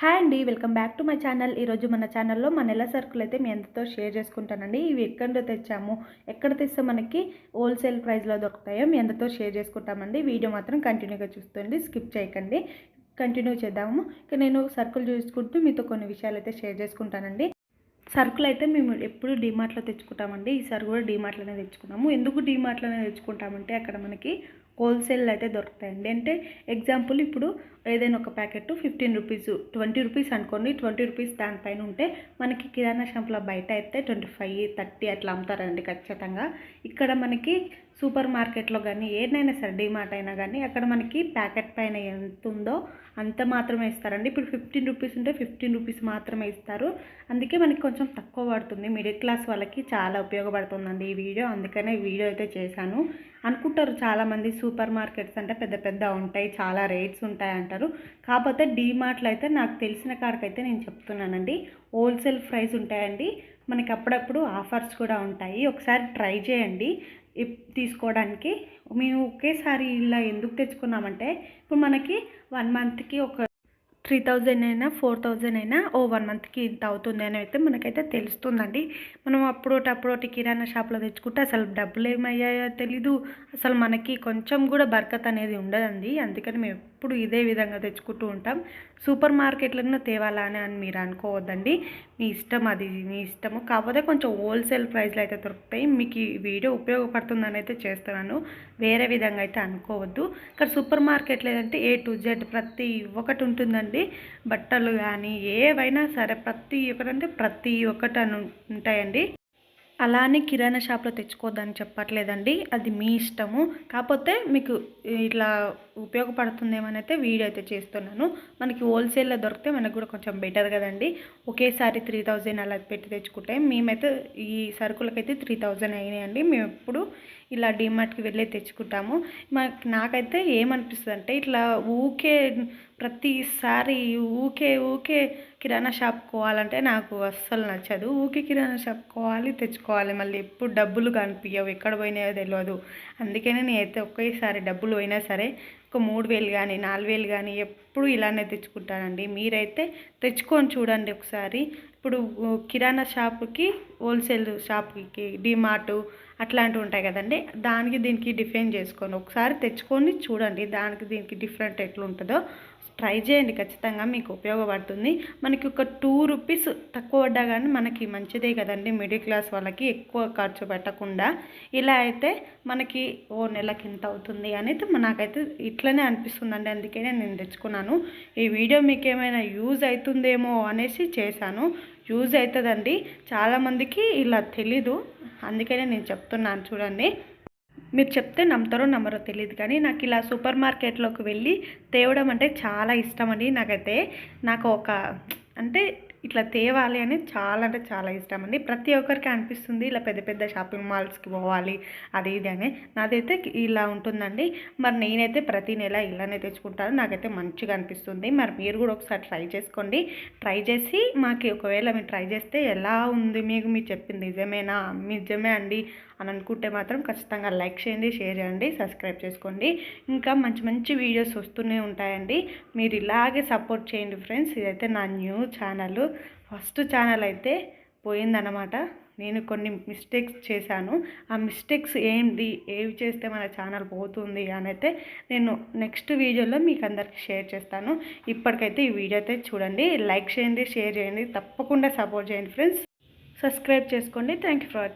Hi అండి welcome back to my channel. ఈరోజు మన ఛానల్లో మన నెల సరుకులు అయితే మీ అందరితో షేర్ చేసుకుంటానండి. ఇవి ఎక్కడ తెచ్చాము ఎక్కడ తెస్తే మనకి హోల్సేల్ ప్రైస్లో దొరుకుతాయో మీ అందరితో షేర్ చేసుకుంటామండి. వీడియో మాత్రం కంటిన్యూగా చూస్తుంది స్కిప్ చేయకండి. కంటిన్యూ చేద్దాము. ఇక నేను సరుకులు చూసుకుంటూ మీతో కొన్ని విషయాలు అయితే షేర్ చేసుకుంటానండి. సరుకులు అయితే మేము ఎప్పుడు డీమార్ట్లో తెచ్చుకుంటామండి. ఈసారి కూడా డీమార్ట్లోనే తెచ్చుకున్నాము. ఎందుకు డీమార్ట్లోనే తెచ్చుకుంటామంటే అక్కడ మనకి హోల్సేల్ అయితే దొరుకుతాయండి. అంటే ఎగ్జాంపుల్ ఇప్పుడు ఏదైనా ఒక packet fifteen rupees twenty rupees అనుకోండి. ట్వంటీ రూపీస్ దానిపైన ఉంటే మనకి కిరాణా షాప్లో బయట అయితే ట్వంటీ ఫైవ్ థర్టీ అట్లా అమ్ముతారండి ఖచ్చితంగా. ఇక్కడ మనకి సూపర్ మార్కెట్లో కానీ ఏదైనా సరే డిమార్ట్ అయినా కానీ అక్కడ మనకి ప్యాకెట్ పైన ఎంత ఉందో అంత మాత్రమే ఇస్తారండి. ఇప్పుడు ఫిఫ్టీన్ రూపీస్ ఉంటే ఫిఫ్టీన్ రూపీస్ మాత్రమే ఇస్తారు. అందుకే మనకి కొంచెం తక్కువ పడుతుంది. మిడిల్ క్లాస్ వాళ్ళకి చాలా ఉపయోగపడుతుందండి ఈ వీడియో. అందుకనే వీడియో అయితే చేశాను. అనుకుంటారు చాలామంది సూపర్ మార్కెట్స్ అంటే పెద్ద పెద్ద ఉంటాయి చాలా రేట్స్ ఉంటాయి అంటారు. కాకపోతే డీమార్ట్లో అయితే నాకు తెలిసిన కాడికైతే నేను చెప్తున్నానండి. హోల్సేల్ ప్రైస్ ఉంటాయండి. మనకి అప్పుడప్పుడు ఆఫర్స్ కూడా ఉంటాయి. ఒకసారి ట్రై చేయండి. తీసుకోవడానికి. మేము ఒకేసారి ఇలా ఎందుకు తెచ్చుకున్నామంటే ఇప్పుడు మనకి వన్ మంత్కి ఒక త్రీ థౌజండ్ అయినా ఫోర్ థౌజండ్ అయినా ఓ వన్ మంత్కి ఇంత అవుతుంది అని అయితే మనకైతే తెలుస్తుందండి. మనం అప్పుడోటప్పుడోటి కిరాణా షాప్లో తెచ్చుకుంటే అసలు డబ్బులు ఏమయ్యాయో తెలీదు. అసలు మనకి కొంచెం కూడా బర్కత్ అనేది ఉండదండి. అందుకని మేము ఎప్పుడు ఇదే విధంగా తెచ్చుకుంటూ ఉంటాం. సూపర్ మార్కెట్లను తేవాలా అని అని మీరు అనుకోవద్దండి. మీ ఇష్టం అది మీ ఇష్టము. కాకపోతే కొంచెం హోల్సేల్ ప్రైస్లో అయితే దొరుకుతాయి. మీకు ఈ వీడియో ఉపయోగపడుతుందని అయితే చేస్తున్నాను. వేరే విధంగా అయితే అనుకోవద్దు. ఇక్కడ సూపర్ మార్కెట్ లేదంటే ఏ టు జెడ్ ప్రతి ఒక్కటి ఉంటుందండి. బట్టలు కానీ ఏవైనా సరే ప్రతి ఒక్కటంటే ప్రతి ఒక్కటి అని ఉంటాయండి. అలానే కిరాణా షాప్లో తెచ్చుకోవద్దని చెప్పట్లేదండి. అది మీ ఇష్టము. కాకపోతే మీకు ఇట్లా ఉపయోగపడుతుందేమనైతే వీడియో అయితే చేస్తున్నాను. మనకి హోల్సేల్లో దొరికితే మనకు కూడా కొంచెం బెటర్ కదండి. ఒకేసారి త్రీ థౌజండ్ అలా పెట్టి తెచ్చుకుంటే మేమైతే ఈ సరుకులకైతే త్రీ థౌజండ్ అయినాయండి. మేము ఎప్పుడు ఇలా డిమార్ట్కి వెళ్ళి తెచ్చుకుంటాము. మాకు నాకైతే ఏమనిపిస్తుంది అంటే ఇట్లా ఊకే ప్రతిసారి ఊకే ఊకే కిరాణా షాప్ కోవాలంటే నాకు అస్సలు నచ్చదు. ఊకే కిరాణా షాప్ కోవాలి తెచ్చుకోవాలి. మళ్ళీ ఎప్పుడు డబ్బులు కనిపించవు ఎక్కడ పోయినాయో తెలియదు అందుకనే నేనైతే ఒకేసారి డబ్బులు పోయినా సరే ఒక మూడు వేలు కానీ నాలుగు వేలు కానీ ఎప్పుడు ఇలానే తెచ్చుకుంటానండి. మీరైతే తెచ్చుకొని చూడండి ఒకసారి. ఇప్పుడు కిరాణా షాప్కి హోల్సేల్ షాప్కి డిమార్టు అట్లాంటివి ఉంటాయి కదండి. దానికి దీనికి డిఫైన్ చేసుకొని ఒకసారి తెచ్చుకొని చూడండి దానికి దీనికి డిఫరెంట్ ఎట్లుంటుందో. ట్రై చేయండి ఖచ్చితంగా మీకు ఉపయోగపడుతుంది. మనకి ఒక టూ రూపీస్ తక్కువ పడ్డా కానీ మనకి మంచిదే కదండి. మిడిల్ క్లాస్ వాళ్ళకి ఎక్కువ ఖర్చు పెట్టకుండా ఇలా అయితే మనకి ఓ నెలకి ఎంత అవుతుంది అనేది నాకైతే ఇట్లనే అనిపిస్తుందండి. అందుకే నేను తెచ్చుకున్నాను. ఈ వీడియో మీకు ఏమైనా యూజ్ అవుతుందేమో అనేసి చేశాను. యూజ్ అవుతుందండి. చాలామందికి ఇలా తెలీదు. అందుకనే నేను చెప్తున్నాను చూడండి. మీరు చెప్తే నమ్ముతారో నమ్మరో తెలియదు కానీ నాకు ఇలా సూపర్ మార్కెట్లోకి వెళ్ళి తేవడం అంటే చాలా ఇష్టం అండి నాకైతే. నాకు ఒక అంటే ఇట్లా తేవాలి అని చాలా అంటే చాలా ఇష్టం అండి. ప్రతి ఒక్కరికి అనిపిస్తుంది ఇలా పెద్ద పెద్ద షాపింగ్ మాల్స్కి పోవాలి అది ఇది అని. నాదైతే ఇలా ఉంటుందండి. మరి నేనైతే ప్రతి నెల ఇలానే తెచ్చుకుంటాను. నాకైతే మంచిగా అనిపిస్తుంది. మరి మీరు కూడా ఒకసారి ట్రై చేసుకోండి. ట్రై చేసి మాకు ఒకవేళ మీరు ట్రై చేస్తే ఎలా ఉంది మీకు మీరు చెప్పింది నిజమేనా? నిజమే అండి అని అనుకుంటే మాత్రం ఖచ్చితంగా లైక్ చేయండి షేర్ చేయండి సబ్స్క్రైబ్ చేసుకోండి. ఇంకా మంచి మంచి వీడియోస్ వస్తూనే ఉంటాయండి. మీరు ఇలాగే సపోర్ట్ చేయండి ఫ్రెండ్స్. ఇదైతే నా న్యూ ఛానల్. ఫస్ట్ ఛానల్ అయితే పోయిందనమాట నేను కొన్ని మిస్టేక్స్ చేశాను. ఆ మిస్టేక్స్ ఏంటి? ఏవి చేస్తే మన ఛానల్ పోతుంది అని అయితే నేను నెక్స్ట్ వీడియోలో మీకు అందరికి షేర్ చేస్తాను. ఇప్పటికైతే ఈ వీడియో అయితే చూడండి. లైక్ చేయండి షేర్ చేయండి. తప్పకుండా సపోర్ట్ చేయండి ఫ్రెండ్స్ సబ్స్క్రైబ్ చేసుకోండి. Thank you for watching